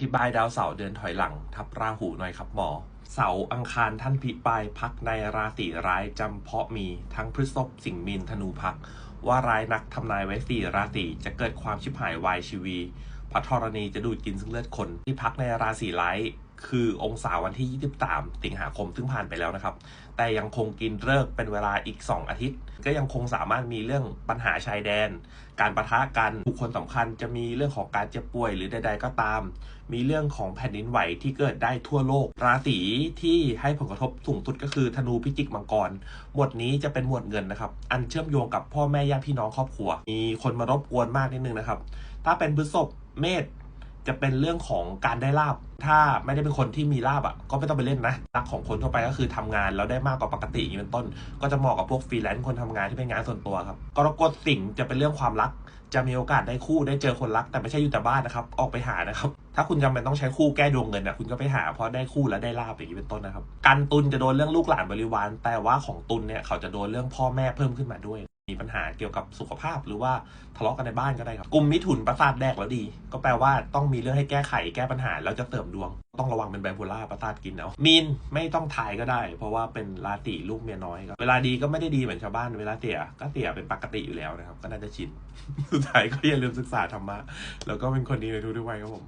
ธิบายดาวเสาร์เดินถอยหลัง ทับราหูหน่อยครับหมอ เสาอังคารท่านพิปายพักในราศีร้ายจำเพาะมีทั้งพฤษภสิงห์มีนธนูพัก ว่าร้ายนักทำนายไว้สี่ราศีจะเกิดความชิบหายวายชีวีพระธรณีจะดูดกินซึ่งเลือดคนที่พักในราศีร้าย คือองศาวันที่ 23 สิงหาคมซึ่งผ่านไปแล้วนะครับ แต่ยังคงกินเลิกเป็นเวลาอีก 2 อาทิตย์ ก็ยังคงสามารถมีเรื่องปัญหาชายแดน การประทะกันบุคคลสำคัญจะมีเรื่องของการเจ็บป่วยหรือใด ๆ ก็ตาม มีเรื่องของแผ่นดินไหวที่เกิดได้ทั่วโลก ราศีที่ให้ผลกระทบสูงสุดก็คือธนูพิจิกมังกร หมวดนี้จะเป็นหมวดเงินนะครับ อันเชื่อมโยงกับพ่อแม่ญาติพี่น้องครอบครัว มีคนมารบกวนมากนิดนึงนะครับ ถ้าเป็นพฤษภเมษ จะเป็นเรื่องของการได้ลาบ ถ้าไม่ได้เป็นคนที่มีลาบอะ ก็ไม่ต้องไปเล่นนะรักของคนทั่วไปก็คือทำงานแล้วได้มากกว่าปกติอย่างนี้เป็นต้น ก็จะเหมาะกับพวกฟรีแลนซ์คนทำงานที่เป็นงานส่วนตัวครับกรกฎสิงจะเป็นเรื่องความรัก จะมีโอกาสได้คู่ได้เจอคนรัก แต่ไม่ใช่อยู่แต่บ้านนะครับ ออกไปหานะครับ ถ้าคุณจำเป็นต้องใช้คู่แก้ดวงเงินอะคุณก็ไปหาเพราะได้คู่แล้วได้ลาบอย่างนี้เป็นต้นนะครับกันตุลจะโดนเรื่องลูกหลานบริวาร แต่ว่าของตุลเนี่ยเขาจะโดนเรื่องพ่อแม่เพิ่มขึ้นมาด้วย มีปัญหาเกี่ยวกับสุขภาพ หรือว่าทะเลาะกันในบ้านก็ได้ครับกลุ่มมิถุนประสาทแดกแล้วดี ก็แปลว่าต้องมีเรื่องให้แก้ไขแก้ปัญหาแล้วจะเติมดวง ต้องระวังเป็นไบโพล่าประสาทกินเอามีนไม่ต้องถ่ายก็ได้ เพราะว่าเป็นราศีลูกเมียน้อยครับเวลาดีก็ไม่ได้ดีเหมือนชาวบ้านเวลาเตี่ยก็เตี่ยเป็นปกติอยู่แล้วนะครับก็น่าจะชินสุดท้ายก็อย่าลืมศึกษาธรรมะแล้วก็เป็นคนดีในทุกๆวัยครับผม